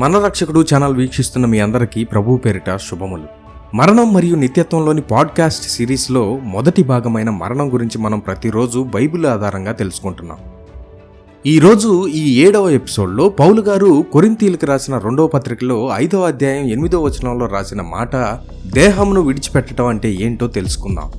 మన రక్షకుడు ఛానల్ వీక్షిస్తున్న మీ అందరికీ ప్రభు పేరిట శుభములు. మరణం మరియు నిత్యత్వంలోని పాడ్కాస్ట్ సిరీస్లో మొదటి భాగమైన మరణం గురించి మనం ప్రతిరోజు బైబిల్ ఆధారంగా తెలుసుకుంటున్నాం. ఈరోజు ఈ ఏడవ ఎపిసోడ్లో పౌలు గారు కొరింతీలకు రాసిన రెండవ పత్రికలో ఐదవ అధ్యాయం ఎనిమిదవ వచనంలో రాసిన మాట దేహమును విడిచిపెట్టడం అంటే ఏంటో తెలుసుకుందాం.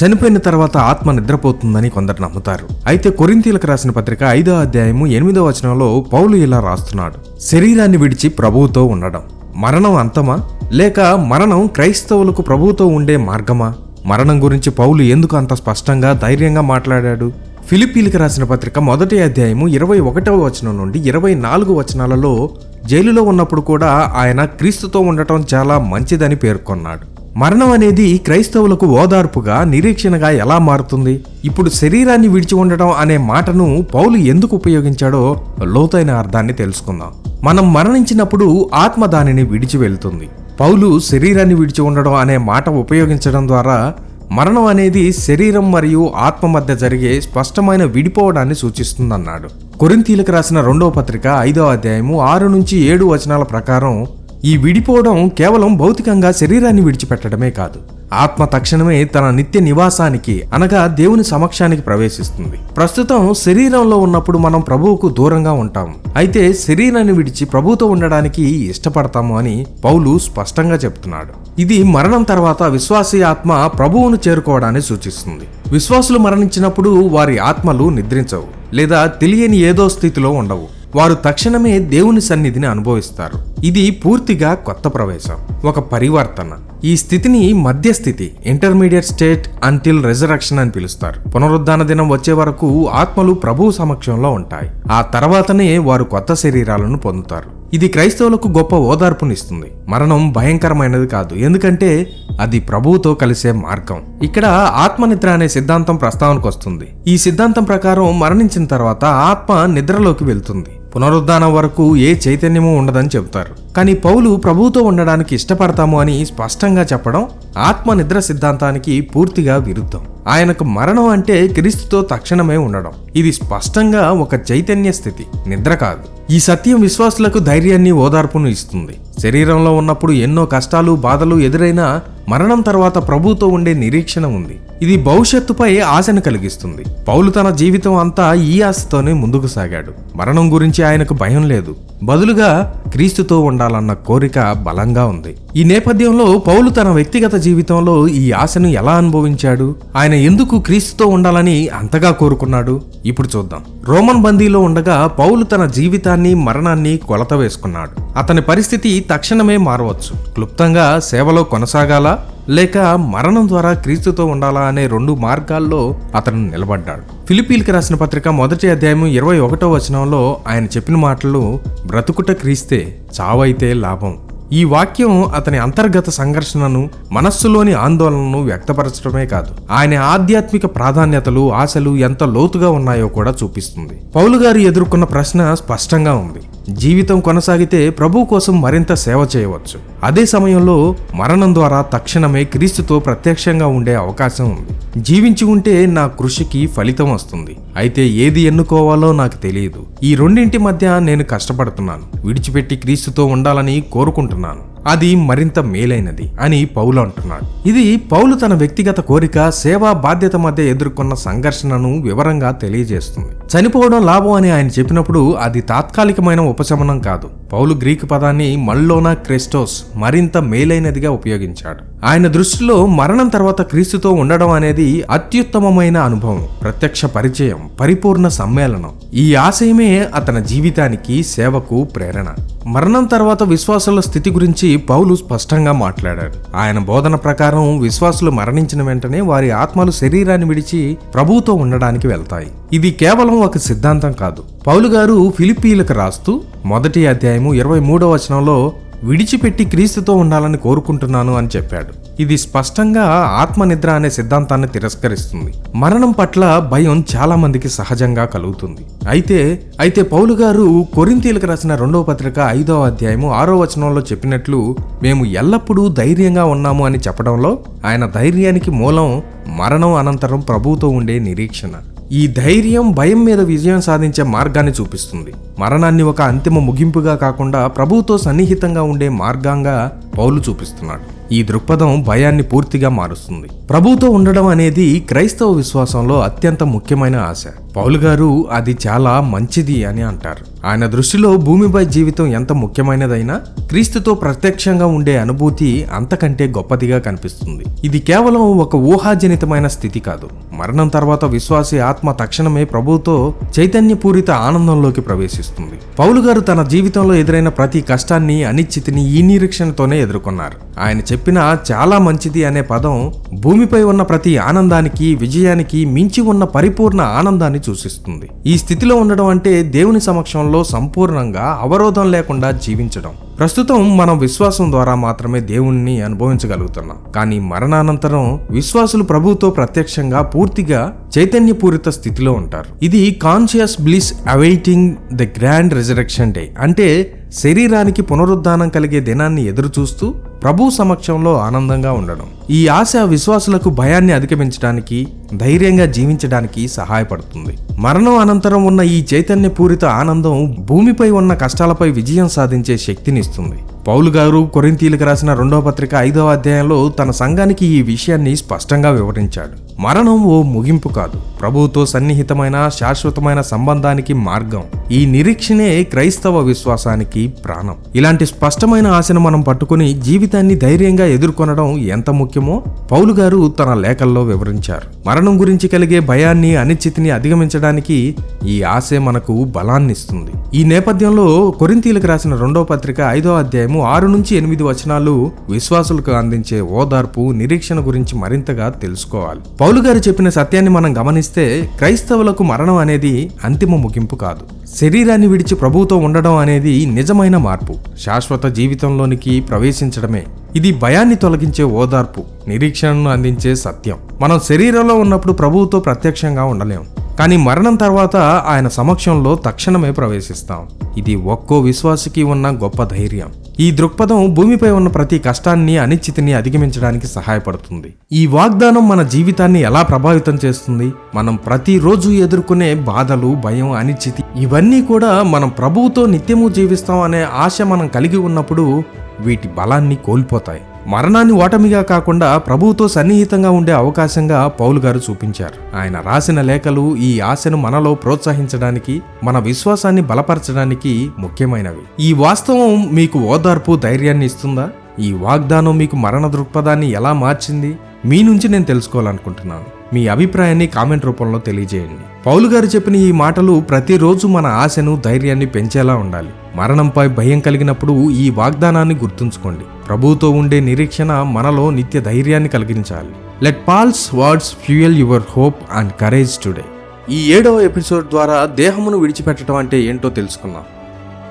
చనిపోయిన తర్వాత ఆత్మ నిద్రపోతుందని కొందరు నమ్ముతారు. అయితే కొరింతీలకు రాసిన పత్రిక ఐదో అధ్యాయము ఎనిమిదో వచనంలో పౌలు ఇలా రాస్తున్నాడు. శరీరాన్ని విడిచి ప్రభువుతో ఉండడం మరణం అంతమా? లేక మరణం క్రైస్తవులకు ప్రభువుతో ఉండే మార్గమా? మరణం గురించి పౌలు ఎందుకు అంత స్పష్టంగా ధైర్యంగా మాట్లాడాడు? ఫిలిపీలకు రాసిన పత్రిక మొదటి అధ్యాయము ఇరవై ఒకటవ వచనం నుండి ఇరవై నాలుగు వచనాలలో జైలులో ఉన్నప్పుడు కూడా ఆయన క్రీస్తుతో ఉండటం చాలా మంచిదని పేర్కొన్నాడు. మరణం అనేది క్రైస్తవులకు ఓదార్పుగా నిరీక్షణగా ఎలా మారుతుంది? ఇప్పుడు శరీరాన్ని విడిచి ఉండటం అనే మాటను పౌలు ఎందుకు ఉపయోగించాడో లోతైన అర్థాన్ని తెలుసుకుందాం. మనం మరణించినప్పుడు ఆత్మ దానిని విడిచి వెళ్తుంది. పౌలు శరీరాన్ని విడిచి ఉండడం అనే మాట ఉపయోగించడం ద్వారా మరణం అనేది శరీరం మరియు ఆత్మ మధ్య జరిగే స్పష్టమైన విడిపోవడాన్ని సూచిస్తుందన్నాడు. కొరింతీలకు రాసిన రెండవ పత్రిక ఐదవ అధ్యాయము ఆరు నుంచి ఏడు వచనాల ప్రకారం ఈ విడిపోవడం కేవలం భౌతికంగా శరీరాన్ని విడిచిపెట్టడమే కాదు. ఆత్మ తక్షణమే తన నిత్య నివాసానికి అనగా దేవుని సమక్షానికి ప్రవేశిస్తుంది. ప్రస్తుతం శరీరంలో ఉన్నప్పుడు మనం ప్రభువుకు దూరంగా ఉంటాం అయితే శరీరాన్ని విడిచి ప్రభువుతో ఉండడానికి ఇష్టపడతాము అని పౌలు స్పష్టంగా చెప్తున్నాడు. ఇది మరణం తర్వాత విశ్వాసీ ఆత్మ ప్రభువును చేరుకోవడాన్ని సూచిస్తుంది. విశ్వాసులు మరణించినప్పుడు వారి ఆత్మలు నిద్రించవు లేదా తెలియని ఏదో స్థితిలో ఉండవు. వారు తక్షణమే దేవుని సన్నిధిని అనుభవిస్తారు. ఇది పూర్తిగా కొత్త ప్రవేశం ఒక పరివర్తన. ఈ స్థితిని మధ్యస్థితి ఇంటర్మీడియట్ స్టేట్ అంటిల్ రెజరక్షన్ అని పిలుస్తారు. పునరుద్ధాన దినం వచ్చే వరకు ఆత్మలు ప్రభువు సమక్షంలో ఉంటాయి. ఆ తర్వాతనే వారు కొత్త శరీరాలను పొందుతారు. ఇది క్రైస్తవులకు గొప్ప ఓదార్పునిస్తుంది. మరణం భయంకరమైనది కాదు. ఎందుకంటే అది ప్రభువుతో కలిసే మార్గం. ఇక్కడ ఆత్మనిద్ర అనే సిద్ధాంతం ప్రస్తావనకు వస్తుంది. ఈ సిద్ధాంతం ప్రకారం మరణించిన తర్వాత ఆత్మ నిద్రలోకి వెళ్తుంది. పునరుద్ధానం వరకు ఏ చైతన్యమూ ఉండదని చెబుతారు. కానీ పౌలు ప్రభువుతో ఉండడానికి ఇష్టపడతాము అని స్పష్టంగా చెప్పడం ఆత్మ నిద్ర సిద్ధాంతానికి పూర్తిగా విరుద్ధం. ఆయనకు మరణం అంటే క్రీస్తుతో తక్షణమే ఉండడం. ఇది స్పష్టంగా ఒక చైతన్య స్థితి. నిద్ర కాదు. ఈ సత్యం విశ్వాసులకు ధైర్యాన్ని ఓదార్పును ఇస్తుంది. శరీరంలో ఉన్నప్పుడు ఎన్నో కష్టాలు బాధలు ఎదురైనా మరణం తర్వాత ప్రభుతో ఉండే నిరీక్షణ ఉంది. ఇది భవిష్యత్తుపై ఆశను కలిగిస్తుంది. పౌలు తన జీవితం అంతా ఈ ఆశతోనే ముందుకు సాగాడు. మరణం గురించి ఆయనకు భయం లేదు. బదులుగా క్రీస్తుతో ఉండాలన్న కోరిక బలంగా ఉంది. ఈ నేపథ్యంలో పౌలు తన వ్యక్తిగత జీవితంలో ఈ ఆశను ఎలా అనుభవించాడు? ఆయన ఎందుకు క్రీస్తుతో ఉండాలని అంతగా కోరుకున్నాడు? ఇప్పుడు చూద్దాం. రోమన్ బందీలో ఉండగా పౌలు తన జీవితాన్ని మరణాన్ని కొలత వేసుకున్నాడు. అతని పరిస్థితి తక్షణమే మారవచ్చు. క్లుప్తంగా సేవలో కొనసాగాలా? లేక మరణం ద్వారా క్రీస్తుతో ఉండాలా అనే రెండు మార్గాల్లో అతను నిలబడ్డాడు. ఫిలిపీన్కి రాసిన పత్రిక మొదటి అధ్యాయం ఇరవై ఒకటో వచనంలో ఆయన చెప్పిన మాటలు బ్రతుకుట క్రీస్తే చావైతే లాభం. ఈ వాక్యం అతని అంతర్గత సంఘర్షణను మనస్సులోని ఆందోళనను వ్యక్తపరచడమే కాదు ఆయన ఆధ్యాత్మిక ప్రాధాన్యతలు ఆశలు ఎంత లోతుగా ఉన్నాయో కూడా చూపిస్తుంది. పౌలు గారు ఎదుర్కొన్న ప్రశ్న స్పష్టంగా ఉంది. జీవితం కొనసాగితే ప్రభు కోసం మరింత సేవ చేయవచ్చు. అదే సమయంలో మరణం ద్వారా తక్షణమే క్రీస్తుతో ప్రత్యక్షంగా ఉండే అవకాశం ఉంది. జీవించి ఉంటే నా కృషికి ఫలితం వస్తుంది. అయితే ఏది ఎన్నుకోవాలో నాకు తెలియదు. ఈ రెండింటి మధ్య నేను కష్టపడుతున్నాను. విడిచిపెట్టి క్రీస్తుతో ఉండాలని కోరుకుంటున్నాను. అది మరింత మేలైనది అని పౌలు అంటున్నాడు. ఇది పౌలు తన వ్యక్తిగత కోరిక సేవా బాధ్యత మధ్య ఎదుర్కొన్న సంఘర్షణను వివరంగా తెలియజేస్తుంది. చనిపోవడం లాభం అని ఆయన చెప్పినప్పుడు అది తాత్కాలికమైన ఉపశమనం కాదు. పౌలు గ్రీకు పదాన్ని మల్లోనా క్రెస్టోస్ మరింత మేలైనదిగా ఉపయోగించాడు. ఆయన దృష్టిలో మరణం తర్వాత క్రీస్తుతో ఉండడం అనేది అత్యుత్తమమైన అనుభవం ప్రత్యక్ష పరిచయం పరిపూర్ణ సమ్మేళనం. ఈ ఆశయమే అతని జీవితానికి సేవకు ప్రేరణ. మరణం తర్వాత విశ్వాసుల స్థితి గురించి పౌలు స్పష్టంగా మాట్లాడాడు. ఆయన బోధన ప్రకారం విశ్వాసులు మరణించిన వెంటనే వారి ఆత్మలు శరీరాన్ని విడిచి ప్రభువుతో ఉండడానికి వెళ్తాయి. ఇది కేవలం ఒక సిద్ధాంతం కాదు. పౌలు గారు ఫిలిపీలకు రాస్తూ మొదటి అధ్యాయము ఇరవై మూడో వచనంలో విడిచిపెట్టి క్రీస్తుతో ఉండాలని కోరుకుంటున్నాను అని చెప్పాడు. ఇది స్పష్టంగా ఆత్మనిద్ర అనే సిద్ధాంతాన్ని తిరస్కరిస్తుంది. మరణం పట్ల భయం చాలా మందికి సహజంగా కలుగుతుంది. అయితే అయితే పౌలు గారు కొరింతీలకు రాసిన రెండవ పత్రిక ఐదవ అధ్యాయము ఆరో వచనంలో చెప్పినట్లు మేము ఎల్లప్పుడూ ధైర్యంగా ఉన్నాము అని చెప్పడంలో ఆయన ధైర్యానికి మూలం మరణం అనంతరం ప్రభువుతో ఉండే నిరీక్షణ. ఈ ధైర్యం భయం మీద విజయం సాధించే మార్గాన్ని చూపిస్తుంది. మరణాన్ని ఒక అంతిమ ముగింపుగా కాకుండా ప్రభువుతో సన్నిహితంగా ఉండే మార్గంగా పౌలు చూపిస్తున్నాడు. ఈ దృక్పథం భయాన్ని పూర్తిగా మారుస్తుంది. ప్రభుతో ఉండడం అనేది క్రైస్తవ విశ్వాసంలో అత్యంత ముఖ్యమైన ఆశ. పౌలు గారు అది చాలా మంచిది అని అంటారు. ఆయన దృష్టిలో భూమిపై జీవితం ఎంత ముఖ్యమైనదైనా క్రీస్తుతో ప్రత్యక్షంగా ఉండే అనుభూతి అంతకంటే గొప్పదిగా కనిపిస్తుంది. ఇది కేవలం ఒక ఊహాజనితమైన స్థితి కాదు. మరణం తర్వాత విశ్వాసి ఆత్మ తక్షణమే ప్రభుతో చైతన్యపూరిత ఆనందంలోకి ప్రవేశిస్తుంది. పౌలు గారు తన జీవితంలో ఎదురైన ప్రతి కష్టాన్ని అనిశ్చితిని ఈ నిరీక్షణతోనే ఎదుర్కొన్నారు. ఆయన చెప్పిన చాలా మంచిది అనే పదం భూమిపై ఉన్న ప్రతి ఆనందానికి విజయానికి మించి ఉన్న పరిపూర్ణ ఆనందాన్ని సూచిస్తుంది. ఈ స్థితిలో ఉండడం అంటే దేవుని సమక్షంలో సంపూర్ణంగా అవరోధం లేకుండా జీవించడం. ప్రస్తుతం మనం విశ్వాసం ద్వారా మాత్రమే దేవుణ్ణి అనుభవించగలుగుతున్నాం. కానీ మరణానంతరం విశ్వాసులు ప్రభువుతో ప్రత్యక్షంగా పూర్తిగా చైతన్యపూరిత స్థితిలో ఉంటారు. ఇది conscious bliss awaiting the grand resurrection day అంటే శరీరానికి పునరుద్ధానం కలిగే దినాన్ని ఎదురుచూస్తూ ప్రభు సమక్షంలో ఆనందంగా ఉండడం. ఈ ఆశ విశ్వాసులకు భయాన్ని అధిగమించడానికి ధైర్యంగా జీవించడానికి సహాయపడుతుంది. మరణం అనంతరం ఉన్న ఈ చైతన్యపూరిత ఆనందం భూమిపై ఉన్న కష్టాలపై విజయం సాధించే శక్తినిస్తుంది. పౌలు గారు కొరింతీలకు రాసిన రెండవ పత్రిక ఐదవ అధ్యాయంలో తన సంఘానికి ఈ విషయాన్ని స్పష్టంగా వివరించాడు. మరణం ఓ ముగింపు కాదు ప్రభువుతో సన్నిహితమైన శాశ్వతమైన సంబంధానికి మార్గం. ఈ నిరీక్షణే క్రైస్తవ విశ్వాసానికి ప్రాణం. ఇలాంటి స్పష్టమైన ఆశను మనం పట్టుకుని జీవితాన్ని ధైర్యంగా ఎదుర్కొనడం ఎంత ముఖ్యమో పౌలు గారు తన లేఖల్లో వివరించారు. మరణం గురించి కలిగే భయాన్ని అనిశ్చితిని అధిగమించడానికి ఈ ఆశే మనకు బలాన్నిస్తుంది. ఈ నేపథ్యంలో కొరింతీలకు రాసిన రెండో పత్రిక ఐదో అధ్యాయము ఆరు నుంచి ఎనిమిది వచనాలు విశ్వాసులకు అందించే ఓదార్పు నిరీక్షణ గురించి మరింతగా తెలుసుకోవాలి. పౌలు గారు చెప్పిన సత్యాన్ని మనం గమనిస్తే క్రైస్తవులకు మరణం అనేది అంతిమ ముగింపు కాదు. శరీరాన్ని విడిచి ప్రభువుతో ఉండడం అనేది నిజమైన మార్పు. శాశ్వత జీవితంలోనికి ప్రవేశించడమే. ఇది భయాన్ని తొలగించే ఓదార్పు నిరీక్షణను అందించే సత్యం. మనం శరీరంలో ఉన్నప్పుడు ప్రభువుతో ప్రత్యక్షంగా ఉండలేం. కానీ మరణం తర్వాత ఆయన సమక్షంలో తక్షణమే ప్రవేశిస్తాం. ఇది ఒక్కో విశ్వాసికి ఉన్న గొప్ప ధైర్యం. ఈ దృక్పథం భూమిపై ఉన్న ప్రతి కష్టాన్ని అనిశ్చితిని అధిగమించడానికి సహాయపడుతుంది. ఈ వాగ్దానం మన జీవితాన్ని ఎలా ప్రభావితం చేస్తుంది? మనం ప్రతిరోజు ఎదుర్కొనే బాధలు భయం అనిశ్చితి ఇవన్నీ కూడా మనం ప్రభువుతో నిత్యము జీవిస్తాం అనే ఆశ మనం కలిగి ఉన్నప్పుడు వీటి బలాన్ని కోల్పోతాయి. మరణాన్ని ఓటమిగా కాకుండా ప్రభువుతో సన్నిహితంగా ఉండే అవకాశంగా పౌలు గారు చూపించారు. ఆయన రాసిన లేఖలు ఈ ఆశను మనలో ప్రోత్సహించడానికి మన విశ్వాసాన్ని బలపరచడానికి ముఖ్యమైనవి. ఈ వాస్తవం మీకు ఓదార్పు ధైర్యాన్ని ఇస్తుందా? ఈ వాగ్దానం మీకు మరణ దృక్పథాన్ని ఎలా మార్చింది? మీ నుంచి నేను తెలుసుకోవాలనుకుంటున్నాను. మీ అభిప్రాయాన్ని కామెంట్ రూపంలో తెలియజేయండి. పౌలు గారు చెప్పిన ఈ మాటలు ప్రతిరోజు మన ఆశను ధైర్యాన్ని పెంచేలా ఉండాలి. మరణంపై భయం కలిగినప్పుడు ఈ వాగ్దానాన్ని గుర్తుంచుకోండి. ప్రభుతో ఉండే నిరీక్షణ మనలో నిత్య ధైర్యాన్ని కలిగించాలి. Let Paul's words fuel your hope and courage today ఈ ఏడవ ఎపిసోడ్ ద్వారా దేహమును విడిచిపెట్టడం అంటే ఏంటో తెలుసుకున్నాం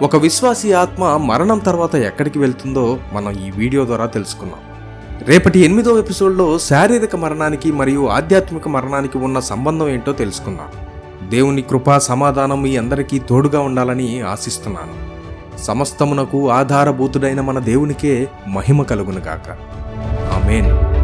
ఒక విశ్వాసి ఆత్మ మరణం తర్వాత ఎక్కడికి వెళ్తుందో మనం ఈ వీడియో ద్వారా తెలుసుకున్నాం రేపటి ఎనిమిదో ఎపిసోడ్లో శారీరక మరణానికి మరియు ఆధ్యాత్మిక మరణానికి ఉన్న సంబంధం ఏంటో తెలుసుకుందాం. దేవుని కృపా సమాధానం మీ అందరికీ తోడుగా ఉండాలని ఆశిస్తున్నాను. సమస్తమునకు ఆధారభూతుడైన మన దేవునికే మహిమ కలుగునుగాక. ఆమెన్.